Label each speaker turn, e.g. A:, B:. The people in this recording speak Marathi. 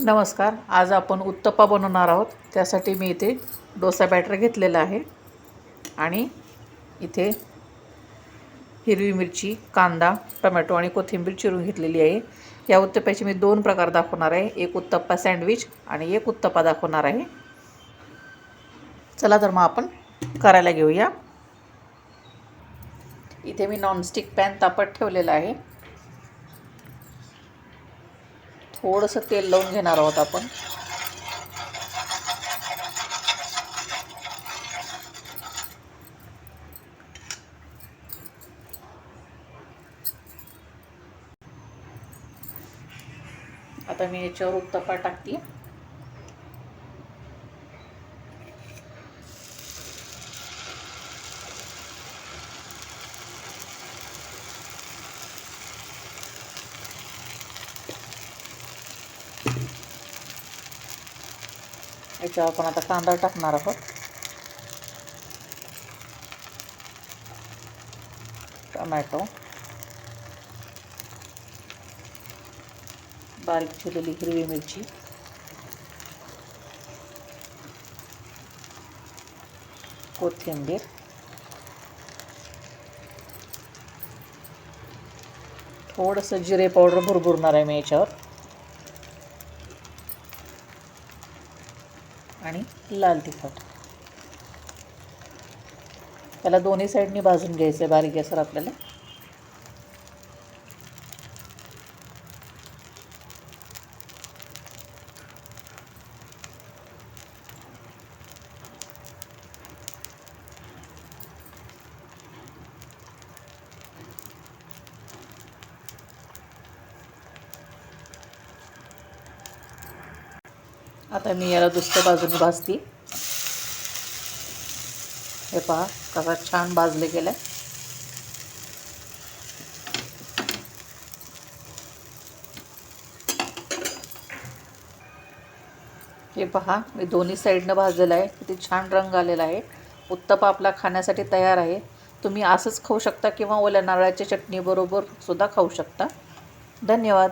A: नमस्कार आज आपण उत्तप्पा बनवणार आहोत. त्यासाठी मी इथे डोसा बॅटर घेतलेला आहे आणि इथे हिरवी मिरची कांदा टमॅटो आणि कोथिंबीर चिरून घेतलेली आहे. या उत्तप्प्याचे मी दोन प्रकार दाखवणार आहे. एक उत्तप्पा सँडविच आणि एक उत्तप्पा दाखवणार आहे. चला तर मग आपण करायला घेऊया. इथे मी नॉनस्टिक पॅन तापत ठेवलेला आहे. थोडंसं तेल लावून घेणार आहोत आपण. आता मी याच्यावर उत्तपा टाकते. याच्यावर आपण आता कांदा टाकणार आहोत. टमॅटो. बारीक चिरलेली हिरवी मिरची. कोथिंबीर. थोडंसं जिरे पावडर भरभरणार आहे मी याच्यावर. आणि लाल तिखट. त्याला दोन्ही साईडनी भाजून घ्यायचं आहे बारीक गॅसवर आपल्याला. आता मी याला दुसऱ्या बाजूने भाजते. हे पहा कसा छान भाजले गेलं हे पहा मी दोन्ही साईडनं भाजलेलं आहे. किती छान रंग आलेला आहे. उत्तप आपला खाण्यासाठी तयार आहे. तुम्ही असंच खाऊ शकता किंवा ओल्या नारळाच्या चटणीबरोबर सुद्धा खाऊ शकता. धन्यवाद.